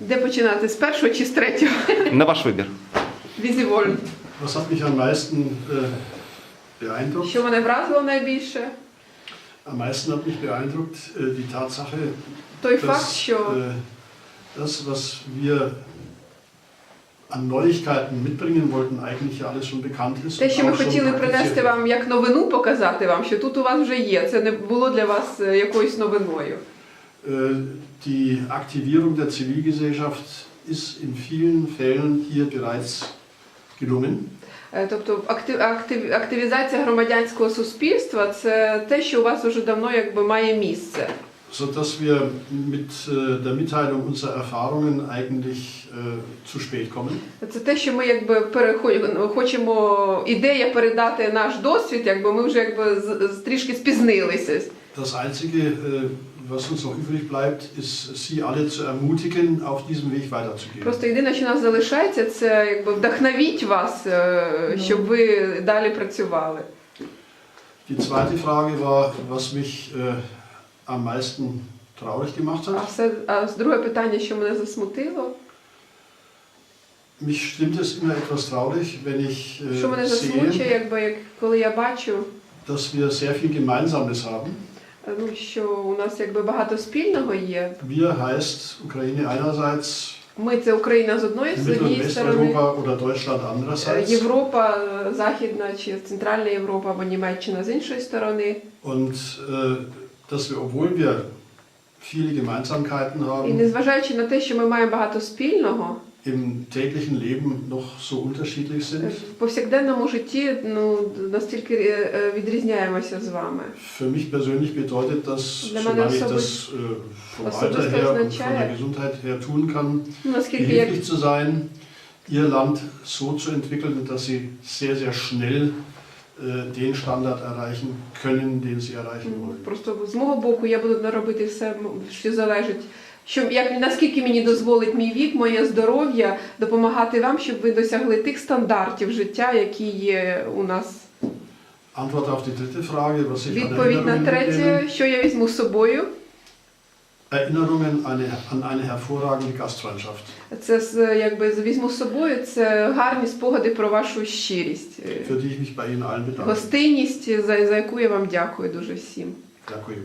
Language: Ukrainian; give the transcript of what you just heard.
Де починати? З першого чи з третього? На ваш вибір. Візіволь. Was hat mich am meisten äh, beeindruckt? Що мене вразило найбільше? Am meisten hat mich beeindruckt äh, die Tatsache, Той факт, що äh, das, was wir an Neuigkeiten mitbringen wollten, eigentlich ja alles schon bekannt ist. те, що ми хотіли принести вам як новину, показати вам, що тут у вас вже є. Це не було для вас е, якоюсь новиною. Äh, Die Aktivierung der Zivilgesellschaft ist in vielen Fällen hier bereits gelungen. Е, Тобто актив, актив, активізація громадянського суспільства це те, що у вас вже давно якби має місце. sodass wir mit äh, der Mitteilung unserer Erfahrungen eigentlich äh, zu spät kommen. Це те, що ми якби перехо- хочемо ідея передати наш досвід, якби ми вже якби трішки спізнилися. Das Einzige, äh, was uns noch übrig bleibt, ist, Sie alle zu ermutigen, auf diesem Weg weiterzugehen. Просто єдине, що нас залишається, це якби вдохновіть вас, е, щоб ви далі працювали. Die zweite Frage war, was mich äh, am meisten traurig gemacht А hat. все, а друге питання, що мене засмутило, Mich stimmt es immer etwas traurig, wenn ich що мене äh, засмучує, sehe, якби як коли я бачу, dass wir sehr viel Gemeinsames haben. Ну що у нас якби багато спільного є. Wir heißt Ukraine einerseits, Ми це Україна з одної з однієї сторони. Deutschland Е. Європа е, Західна чи Центральна Європа або Німеччина з іншої сторони. Und äh, dass wir, obwohl wir viele Gemeinsamkeiten haben, І незважаючи на те, що ми маємо багато спільного, im täglichen Leben noch so unterschiedlich е, sind. в повсякденному житті ну, настільки е, е, відрізняємося з вами. Für mich persönlich bedeutet das, Wenn man solange ich das so das äh, vom was so Alter das her und von означает? der Gesundheit her tun kann, Ну, наскільки як behilflich zu sein, ihr Land so zu entwickeln, dass sie sehr, sehr schnell äh, den Standard erreichen können, den sie erreichen м, wollen. просто з мого боку я буду робити все, м, що залежить. Що як наскільки мені дозволить мій вік, моє здоров'я, допомагати вам, щоб ви досягли тих стандартів життя, які є у нас. Antwort auf die dritte Frage, was ich Відповідь на третє, що я візьму з собою. Erinnerungen an eine, an eine hervorragende Gastfreundschaft. Це якби візьму з собою. Це гарні спогади про вашу щирість, für die ich mich bei Ihnen allen bedanke. гостинність, за, за яку я вам дякую дуже всім. Дякую.